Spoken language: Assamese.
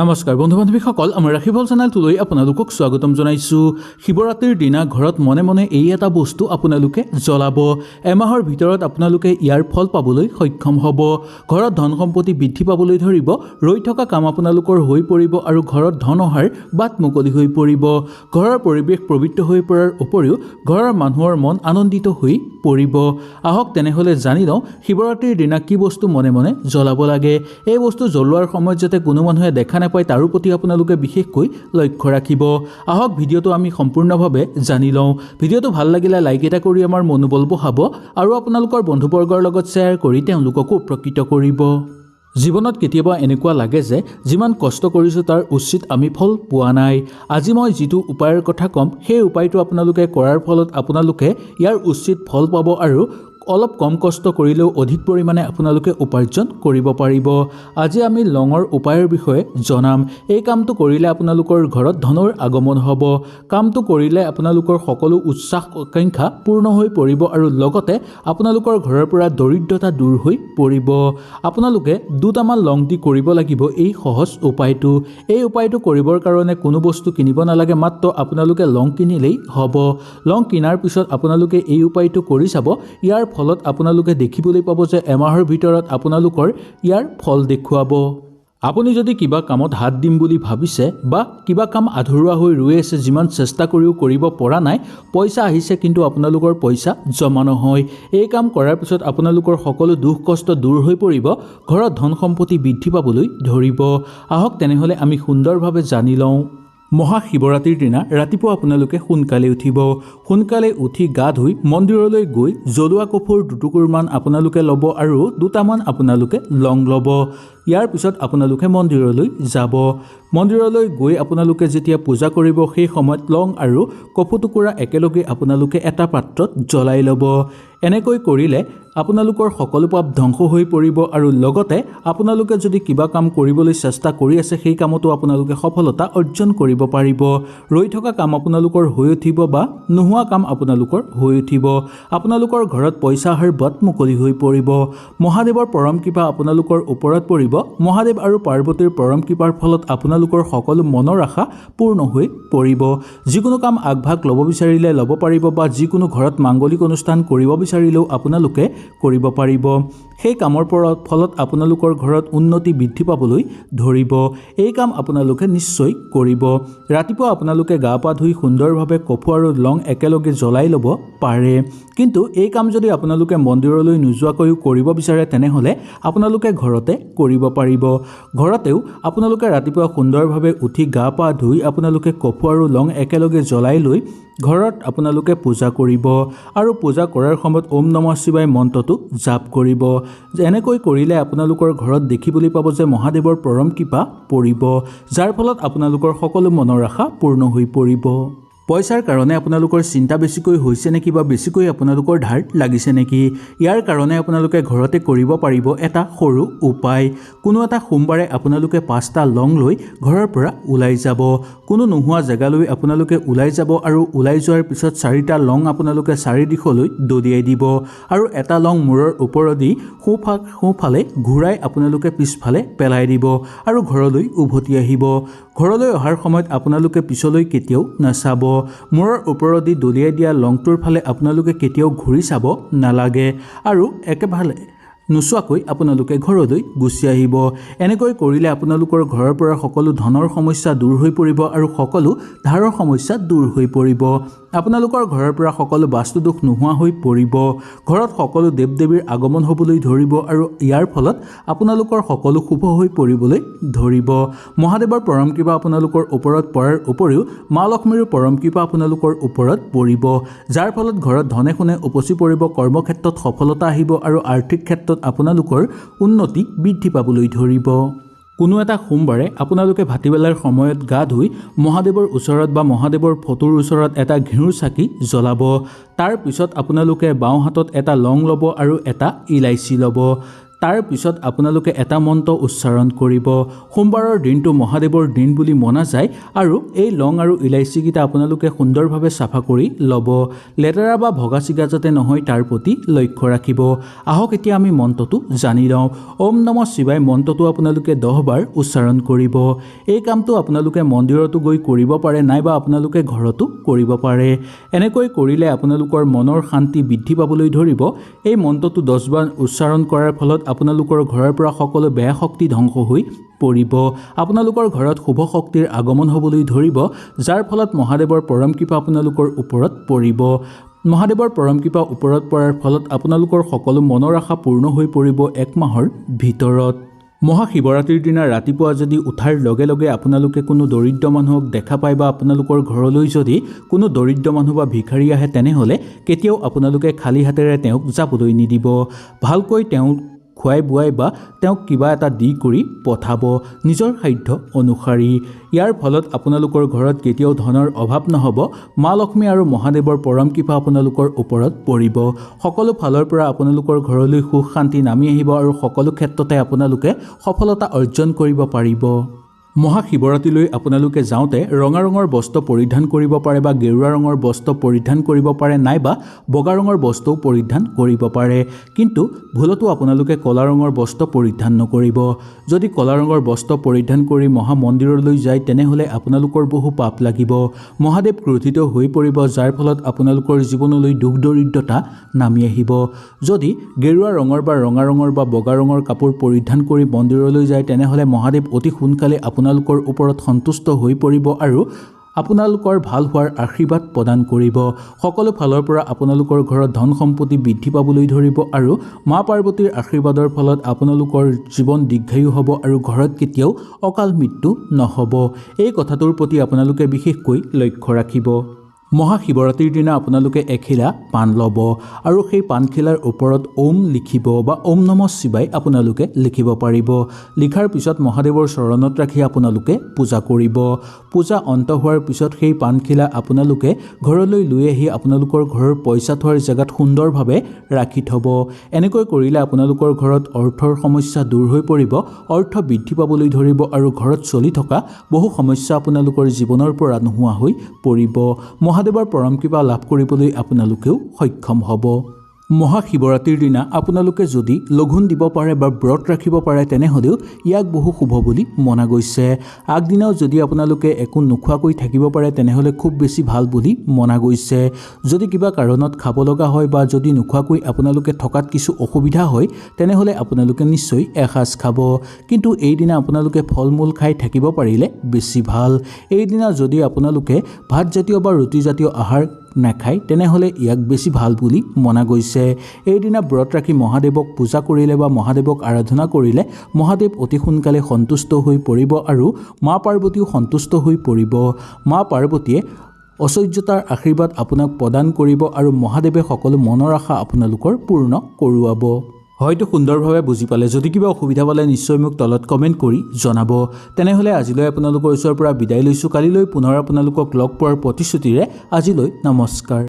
নমস্কাৰ বন্ধু বান্ধৱীসকল আমাৰ ৰাশিফল চেনেলটোলৈ আপোনালোকক স্বাগতম জনাইছোঁ। শিৱৰাত্ৰিৰ দিনা ঘৰত মনে মনে এই এটা বস্তু আপোনালোকে জ্বলাব। এমাহৰ ভিতৰত আপোনালোকে ইয়াৰ ফল পাবলৈ সক্ষম হ'ব। ঘৰত ধন সম্পত্তি বৃদ্ধি পাবলৈ ধৰিব ৰৈ থকা কাম আপোনালোকৰ হৈ পৰিব আৰু ঘৰত ধন অহাৰ বাট মুকলি হৈ পৰিব। ঘৰৰ পৰিৱেশ পবিত্ৰ হৈ পৰাৰ উপৰিও ঘৰৰ মানুহৰ মন আনন্দিত হৈ পৰিব। আহক তেনেহ'লে জানি লওঁ শিৱৰাত্ৰিৰ দিনা কি বস্তু মনে মনে জ্বলাব লাগে? এই বস্তু জ্বলোৱাৰ সময়ত যাতে কোনো মানুহে দেখা নাপায় তাৰো প্ৰতি আপোনালোকে বিশেষকৈ লক্ষ্য ৰাখিব। আহক ভিডিঅ'টো আমি সম্পূৰ্ণভাৱে জানি লওঁ। ভিডিঅ'টো ভাল লাগিলে লাইক এটা কৰি আমাৰ মনোবল বঢ়াব আৰু আপোনালোকৰ বন্ধুবৰ্গৰ লগত শ্বেয়াৰ কৰি তেওঁলোককো উপকৃত কৰিব। জীৱনত কেতিয়াবা এনেকুৱা লাগে যে যিমান কষ্ট কৰিছোঁ তাৰ উচিত আমি ফল পোৱা নাই। আজি মই যিটো উপায়ৰ কথা ক'ম সেই উপায়টো আপোনালোকে কৰাৰ ফলত আপোনালোকে ইয়াৰ উচিত ফল পাব আৰু অলপ কম কষ্ট কৰিলেও অধিক পৰিমাণে আপোনালোকে উপাৰ্জন কৰিব পাৰিব। আজি আমি লঙৰ উপায়ৰ বিষয়ে জনাম। এই কামটো কৰিলে আপোনালোকৰ ঘৰত ধনৰ আগমন হ'ব। কামটো কৰিলে আপোনালোকৰ সকলো উৎসাহ আকাংক্ষা পূৰ্ণ হৈ পৰিব আৰু লগতে আপোনালোকৰ ঘৰৰ পৰা দৰিদ্ৰতা দূৰ হৈ পৰিব। আপোনালোকে দুটামান লং দি কৰিব লাগিব এই সহজ উপায়টো। এই উপায়টো কৰিবৰ কাৰণে কোনো বস্তু কিনিব নালাগে মাত্ৰ আপোনালোকে লং কিনিলেই হ'ব। লং কিনাৰ পিছত আপোনালোকে এই উপায়টো কৰি চাব। ইয়াৰ ফলত আপোনালোকে দেখিবলৈ পাব যে এমাহৰ ভিতৰত আপোনালোকৰ ইয়াৰ ফল দেখুৱাব। আপুনি যদি কিবা কামত হাত দিম বুলি ভাবিছে বা কিবা কাম আধৰুৱা হৈ ৰৈ আছে যিমান চেষ্টা কৰিও কৰিব পৰা নাই পইচা আহিছে কিন্তু আপোনালোকৰ পইচা জমা নহয়। এই কাম কৰাৰ পিছত আপোনালোকৰ সকলো দুখ কষ্ট দূৰ হৈ পৰিব ঘৰত ধন সম্পত্তি বৃদ্ধি পাবলৈ ধৰিব। আহক তেনেহ'লে আমি সুন্দৰভাৱে জানি লওঁ। মহাশিৱৰাত্ৰিৰ দিনা ৰাতিপুৱা আপোনালোকে সোনকালে উঠিব। সোনকালে উঠি গা ধুই মন্দিৰলৈ গৈ জ্বলোৱা কফুৰ দুটুকুৰমান আপোনালোকে ল'ব আৰু দুটামান আপোনালোকে লং ল'ব। ইয়াৰ পিছত আপোনালোকে মন্দিৰলৈ যাব। মন্দিৰলৈ গৈ আপোনালোকে যেতিয়া পূজা কৰিব সেই সময়ত লং আৰু কফু টুকুৰা একেলগে আপোনালোকে এটা পাত্ৰত জ্বলাই ল'ব। এনেকৈ কৰিলে আপোনালোকৰ সকলো পাপ ধ্বংস হৈ পৰিব আৰু লগতে আপোনালোকে যদি কিবা কাম কৰিবলৈ চেষ্টা কৰি আছে সেই কামতো আপোনালোকে সফলতা অৰ্জন কৰিব পাৰিব। ৰৈ থকা কাম আপোনালোকৰ হৈ উঠিব বা নোহোৱা কাম আপোনালোকৰ হৈ উঠিব। আপোনালোকৰ ঘৰত পইচা অহাৰ বাট মুকলি হৈ পৰিব। মহাদেৱৰ পৰম কৃপা আপোনালোকৰ ওপৰত পৰিব। মহাদেৱ আৰু পাৰ্বতীৰ পৰম কৃপাৰ ফলত আপোনালোকৰ সকলো মনৰ আশা পূৰ্ণ হৈ পৰিব। যিকোনো কাম আগভাগ ল'ব বিচাৰিলে ল'ব পাৰিব বা যিকোনো ঘৰত মাংগলিক অনুষ্ঠান কৰিব বিচাৰিলেও আপোনালোকে কৰিব পাৰিব। সেই কামৰ পৰা ফলত আপোনালোকৰ ঘৰত উন্নতি বৃদ্ধি পাবলৈ ধৰিব। এই কাম আপোনালোকে নিশ্চয় কৰিব। ৰাতিপুৱা আপোনালোকে গা পা ধুই সুন্দৰভাৱে কফু আৰু লং একেলগে জ্বলাই ল'ব পাৰে। কিন্তু এই কাম যদি আপোনালোকে মন্দিৰলৈ নোযোৱাকৈও কৰিব বিচাৰে তেনেহ'লে আপোনালোকে ঘৰতে কৰিব পাৰিব। ঘৰতেও আপোনালোকে ৰাতিপুৱা সুন্দৰভাৱে উঠি গা পা ধুই আপোনালোকে কফু আৰু লং একেলগে জ্বলাই লৈ ঘৰত আপোনালোকে পূজা কৰিব আৰু পূজা কৰাৰ সময়ত ওম নমঃ শিৱায় মন্ত্ৰটো জাপ কৰিব। এনেকৈ কৰিলে আপোনালোকৰ ঘৰত দেখিবলৈ পাব যে মহাদেৱৰ পৰম কৃপা পৰিব যাৰ ফলত আপোনালোকৰ সকলো মনৰ আশা পূৰ্ণ হৈ পৰিব। পইচাৰ কাৰণে আপোনালোকৰ চিন্তা বেছিকৈ হৈছে নেকি বা বেছিকৈ আপোনালোকৰ ধাৰ লাগিছে নেকি? ইয়াৰ কাৰণে আপোনালোকে ঘৰতে কৰিব পাৰিব এটা সৰু উপায়। কোনো এটা সোমবাৰে আপোনালোকে পাঁচটা লং লৈ ঘৰৰ পৰা ওলাই যাব। কোনো নোহোৱা জেগালৈ আপোনালোকে ওলাই যাব আৰু ওলাই যোৱাৰ পিছত চাৰিটা লং আপোনালোকে চাৰি দিশলৈ দলিয়াই দিব। আৰু এটা লং মূৰৰ ওপৰেদি সোঁফা সোঁফালে ঘূৰাই আপোনালোকে পিছফালে পেলাই দিব আৰু ঘৰলৈ উভতি আহিব। ঘৰলৈ অহাৰ সময়ত আপোনালোকে পিছলৈ কেতিয়াও নাচাব। মূৰৰ ওপৰেদি দলিয়াই দিয়া লংটোৰ ফালে আপোনালোকে কেতিয়াও ঘূৰি চাব নালাগে আৰু একেফালে নোচোৱাকৈ আপোনালোকে ঘৰলৈ গুচি আহিব। এনেকৈ কৰিলে আপোনালোকৰ ঘৰৰ পৰা সকলো ধনৰ সমস্যা দূৰ হৈ পৰিব আৰু সকলো ধাৰৰ সমস্যা দূৰ হৈ পৰিব। আপোনালোকৰ ঘৰৰ পৰা সকলো বাস্তুদোষ নোহোৱা হৈ পৰিব। ঘৰত সকলো দেৱ দেৱীৰ আগমন হ'বলৈ ধৰিব আৰু ইয়াৰ ফলত আপোনালোকৰ সকলো শুভ হৈ পৰিবলৈ ধৰিব। মহাদেৱৰ পৰম কৃপা আপোনালোকৰ ওপৰত পৰাৰ উপৰিও মা লক্ষ্মীৰো পৰম কৃপা আপোনালোকৰ ওপৰত পৰিব। যাৰ ফলত ঘৰত ধনে সোণে উপচি পৰিব কৰ্মক্ষেত্ৰত সফলতা আহিব আৰু আৰ্থিক ক্ষেত্ৰত আপোনালোকৰ উন্নতি বৃদ্ধি পাবলৈ ধৰিব। কোনো এটা সোমবাৰে আপোনালোকে ভাটিবেলাৰ সময়ত গা ধুই মহাদেৱৰ ওচৰত বা মহাদেৱৰ ফটোৰ ওচৰত এটা ঘিউৰ চাকি জ্বলাব। তাৰ পিছত আপোনালোকে বাওঁ হাতত এটা লং ল'ব আৰু এটা ইলাইচি ল'ব। তাৰ পিছত আপোনালোকে এটা মন্ত্ৰ উচ্চাৰণ কৰিব। সোমবাৰৰ দিনটো মহাদেৱৰ দিন বুলি মনা যায় আৰু এই লং আৰু ইলাইচিকেইটা আপোনালোকে সুন্দৰভাৱে চাফা কৰি ল'ব। লেতেৰা বা ভগা চিগা যাতে নহয় তাৰ প্ৰতি লক্ষ্য ৰাখিব। আহক এতিয়া আমি মন্ত্ৰটো জানি লওঁ। ওম নম শিৱাই মন্ত্ৰটো আপোনালোকে দহবাৰ উচ্চাৰণ কৰিব। এই কামটো আপোনালোকে মন্দিৰতো গৈ কৰিব পাৰে নাইবা আপোনালোকে ঘৰতো কৰিব পাৰে। এনেকৈ কৰিলে আপোনালোকৰ মনৰ শান্তি বৃদ্ধি পাবলৈ ধৰিব। এই মন্ত্ৰটো দহবাৰ উচ্চাৰণ কৰাৰ ফলত আপোনালোকৰ ঘৰৰ পৰা সকলো বেয়া শক্তি ধ্বংস হৈ পৰিব। আপোনালোকৰ ঘৰত শুভ শক্তিৰ আগমন হ'বলৈ ধৰিব যাৰ ফলত মহাদেৱৰ পৰম কৃপা আপোনালোকৰ ওপৰত পৰিব। মহাদেৱৰ পৰম কৃপা ওপৰত পৰাৰ ফলত আপোনালোকৰ সকলো মনৰ আশা পূৰ্ণ হৈ পৰিব এক মাহৰ ভিতৰত। মহাশিৱৰাত্ৰিৰ দিনা ৰাতিপুৱা যদি উঠাৰ লগে লগে আপোনালোকে কোনো দৰিদ্ৰ মানুহক দেখা পায় বা আপোনালোকৰ ঘৰলৈ যদি কোনো দৰিদ্ৰ মানুহ বা ভিখাৰী আহে তেনেহ'লে কেতিয়াও আপোনালোকে খালী হাতেৰে তেওঁক যাবলৈ নিদিব। ভালকৈ তেওঁক খুৱাই বুৱাই বা তেওঁক কিবা এটা দি কৰি পঠাব নিজৰ সাধ্য অনুসাৰী। ইয়াৰ ফলত আপোনালোকৰ ঘৰত কেতিয়াও ধনৰ অভাৱ নহ'ব। মা লক্ষ্মী আৰু মহাদেৱৰ পৰম কৃপা আপোনালোকৰ ওপৰত পৰিব। সকলো ফালৰ পৰা আপোনালোকৰ ঘৰলৈ সুখ শান্তি নামি আহিব আৰু সকলো ক্ষেত্ৰতে আপোনালোকে সফলতা অৰ্জন কৰিব পাৰিব। মহাশিৱৰাত্ৰিলৈ আপোনালোকে যাওঁতে ৰঙা ৰঙৰ বস্ত্ৰ পৰিধান কৰিব পাৰে বা গেৰুৱা ৰঙৰ বস্ত্ৰ পৰিধান কৰিব পাৰে নাইবা বগা ৰঙৰ বস্ত্ৰও পৰিধান কৰিব পাৰে। কিন্তু ভুলতো আপোনালোকে ক'লা ৰঙৰ বস্ত্ৰ পৰিধান নকৰিব। যদি ক'লা ৰঙৰ বস্ত্ৰ পৰিধান কৰি মহা মন্দিৰলৈ যায় তেনেহ'লে আপোনালোকৰ বহু পাপ লাগিব। মহাদেৱ ক্ৰোধিত হৈ পৰিব যাৰ ফলত আপোনালোকৰ জীৱনলৈ দুখ দৰিদ্ৰতা নামি আহিব। যদি গেৰুৱা ৰঙৰ বা ৰঙা ৰঙৰ বা বগা ৰঙৰ কাপোৰ পৰিধান কৰি মন্দিৰলৈ যায় তেনেহ'লে মহাদেৱ অতি সোনকালে আপোনালোকৰ ওপৰত সন্তুষ্ট হৈ পৰিব আৰু আপোনালোকৰ ভাল হোৱাৰ আশীৰ্বাদ প্ৰদান কৰিব। সকলো ফালৰ পৰা আপোনালোকৰ ঘৰত ধন সম্পত্তি বৃদ্ধি পাবলৈ ধৰিব আৰু মা পাৰ্বতীৰ আশীৰ্বাদৰ ফলত আপোনালোকৰ জীৱন দীৰ্ঘায়ু হ'ব আৰু ঘৰত কেতিয়াও অকাল মৃত্যু নহ'ব। এই কথাটোৰ প্ৰতি আপোনালোকে বিশেষকৈ লক্ষ্য ৰাখিব। মহাশিৱৰাত্ৰিৰ দিনা আপোনালোকে এখিলা পাণ ল'ব আৰু সেই পাণখিলাৰ ওপৰত ওম লিখিব বা ওম নম শিৱাই আপোনালোকে লিখিব পাৰিব। লিখাৰ পিছত মহাদেৱৰ চৰণত ৰাখি আপোনালোকে পূজা কৰিব। পূজা অন্ত হোৱাৰ পিছত সেই পাণখিলা আপোনালোকে ঘৰলৈ লৈ আহি আপোনালোকৰ ঘৰৰ পইচা থোৱাৰ জেগাত সুন্দৰভাৱে ৰাখি থ'ব। এনেকৈ কৰিলে আপোনালোকৰ ঘৰত অৰ্থৰ সমস্যা দূৰ হৈ পৰিব অৰ্থ বৃদ্ধি পাবলৈ ধৰিব আৰু ঘৰত চলি থকা বহু সমস্যা আপোনালোকৰ জীৱনৰ পৰা নোহোৱা হৈ পৰিব। মহাদেৱৰ পৰম কৃপা লাভ কৰিবলৈ আপোনালোকেও সক্ষম হ'ব। মহাশিৱৰাত্ৰিৰ দিনা আপোনালোকে যদি লঘোণ দিব পাৰে বা ব্ৰত ৰাখিব পাৰে তেনেহ'লেও ইয়াক বহু শুভ বুলি মনা গৈছে। আগদিনাও যদি আপোনালোকে একো নোখোৱাকৈ থাকিব পাৰে তেনেহ'লে খুব বেছি ভালো বুলি মনা গৈছে। যদি কিবা কাৰণত খাব লগা হয় বা যদি নোখোৱাকৈ আপোনালোকে থকাত কিছু অসুবিধা হয়, তেনেহ'লে আপোনালোকে নিশ্চয় এসাঁজ খাব। কিন্তু এইদিনা আপোনালোকে ফল মূল খাই থাকিব পাৰিলে বেছি ভালো। এইদিনা যদি আপোনালোকে ভাতজাতীয় বা ৰুটিজাতীয় আহাৰ নাখায় তেনেহ'লে ইয়াক বেছি ভাল বুলি মনা গৈছে। এইদিনা ব্ৰত ৰাখি মহাদেৱক পূজা কৰিলে বা মহাদেৱক আৰাধনা কৰিলে মহাদেৱ অতি সোনকালে সন্তুষ্ট হৈ পৰিব আৰু মা পাৰ্বতীও সন্তুষ্ট হৈ পৰিব। মা পাৰ্বতীয়ে ঐশ্বৰ্যতাৰ আশীৰ্বাদ আপোনাক প্ৰদান কৰিব আৰু মহাদেৱে সকলো মনৰ আশা আপোনালোকৰ পূৰ্ণ কৰোৱাব। হয়তো সুন্দৰভাৱে বুজি পালে। যদি কিবা অসুবিধা পালে নিশ্চয় মোক তলত কমেণ্ট কৰি জনাব। তেনেহ'লে আজিলৈ আপোনালোকৰ ওচৰৰ পৰা বিদায় লৈছোঁ। কালিলৈ পুনৰ আপোনালোকক লগ পোৱাৰ প্ৰতিশ্ৰুতিৰে আজিলৈ নমস্কাৰ।